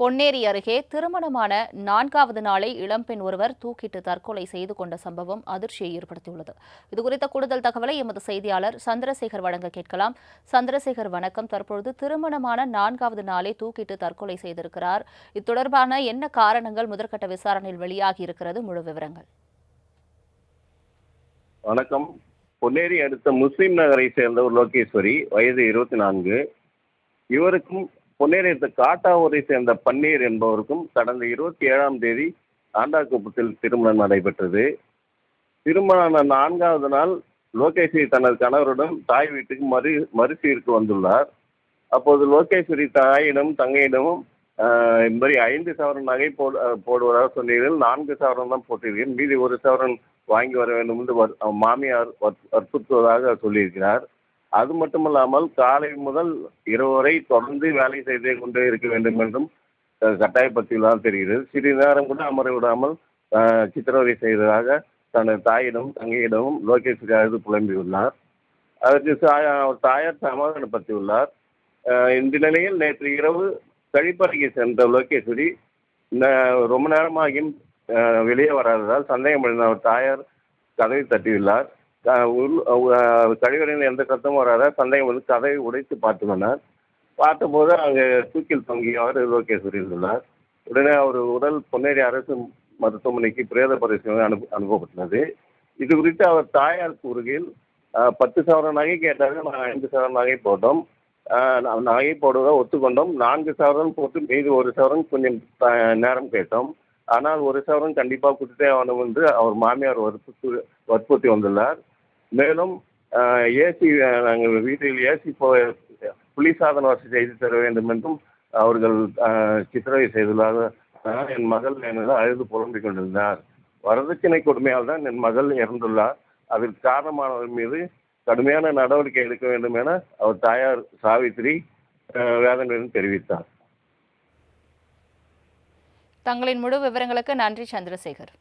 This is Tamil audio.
பொன்னேரி அருகே திருமணமான நான்காவது நாளை இளம்பெண் ஒருவர் தூக்கிட்டு தற்கொலை செய்து கொண்ட சம்பவம் அதிர்ச்சியை ஏற்படுத்தியுள்ளது. இதுகுறித்த கூடுதல் தகவலை எமது செய்தியாளர் சந்திரசேகர் வழங்க கேட்கலாம். சந்திரசேகர் வணக்கம். தற்பொழுது திருமணமான நான்காவது நாளை தூக்கிட்டு தற்கொலை செய்திருக்கிறார். இது தொடர்பான என்ன காரணங்கள் முதற்கட்ட விசாரணையில் வெளியாகி இருக்கிறது? முழு விவரங்கள். வணக்கம். பொன்னேரி அடுத்த முஸ்லிம் நகரை சேர்ந்த ஒரு லோகேஸ்வரி வயது இருபத்தி நான்கு. இவருக்கும் பொன்னேரியத்து காட்டாவூரை சேர்ந்த பன்னீர் என்பவருக்கும் கடந்த இருபத்தி ஏழாம் தேதி ஆண்டாக்குப்பத்தில் திருமணம் நடைபெற்றது. திருமணமான நான்காவது நாள் லோகேஸ்வரி தனது கணவருடன் தாய் வீட்டுக்கு மறு மறுசீருக்கு வந்துள்ளார். அப்போது லோகேஸ்வரி தாயிடம் தங்கையிடமும் இந்த மாதிரி ஐந்து சவரன் நகை போடு போடுவதாக சொன்னீர்கள். நான்கு சவரன் தான் போட்டிருக்கேன் மீதி ஒரு சவரன் வாங்கி வர வேண்டும் என்று வர்- மாமியார் வற்புறுத்துவதாக சொல்லியிருக்கிறார். அது மட்டும் இல்லாமல் காலை முதல் இரவு வரை தொடர்ந்து வேலை செய்தே கொண்டே இருக்க வேண்டும் என்றும் அஹ், கட்டாயப்படுத்தியுள்ளதாக தெரிகிறது. சிறிது நேரம் கூட அமர விடாமல் சித்திரவதை செய்ததாக தனது தாயிடம் தங்கையிடமும் லோகேஸ்வரி அழுது புலம்பியுள்ளார். அதற்கு அவர் தாயார் சமாதானப்படுத்தியுள்ளார் இந்த நிலையில் நேற்று இரவு கழிப்பறைக்கு சென்ற லோகேஸ்வரி ரொம்ப நேரமாகியும் வெளியே வராததால் சந்தேகமடைந்த அவர் தாயார் கதவை தட்டியுள்ளார். கழிவறையில் எந்த சத்தமும் வராத சந்தேகம் வந்து கதவை உடைத்து பார்த்துள்ளனர். பார்த்தபோது அங்கே தூக்கில் தொங்கியவர் லோகேஸ்வரி இருந்தார் உடனே அவர் உடல் பொன்னேரி அரசு மருத்துவமனைக்கு பிரேத பரிசோதனை அனுப்பு அனுப்பப்பட்டுள்ளது இது குறித்து அவர் தாயார் கூறுகையில் பத்து சவரன் நகை கேட்டார்கள் நாங்கள் ஐந்து சவரன் நகை போட்டோம். நகை போடுவதை ஒத்துக்கொண்டோம். நான்கு சவரன் போட்டு மீது ஒரு சவரன் கொஞ்சம் நேரம் கேட்டோம். ஆனால் ஒரு சவரன் கண்டிப்பாக கொடுத்தே ஆகணும் என்று அவர் மாமியார் வற்புறுத்தி வற்புறுத்தி வந்துள்ளார். மேலும் ஏசி நாங்கள் வீட்டில் ஏசி போ குளிர்சாதன வசதி செய்து தர வேண்டும் என்றும் அவர்கள் சித்திரவை சித்திரவதை செய்துள்ளார். என் மகள் எனது அழுது புலம்பிக் கொண்டிருந்தார். வரதட்சணை கொடுமையால் தான் என் மகள் இறந்துள்ளார். அதற்கு காரணமானவர் மீது கடுமையான நடவடிக்கை எடுக்க வேண்டும் என அவர் தாயார் சாவித்ரி அஹ், தெரிவித்தார். தங்களின் முழு விவரங்களுக்கு நன்றி சந்திரசேகர்.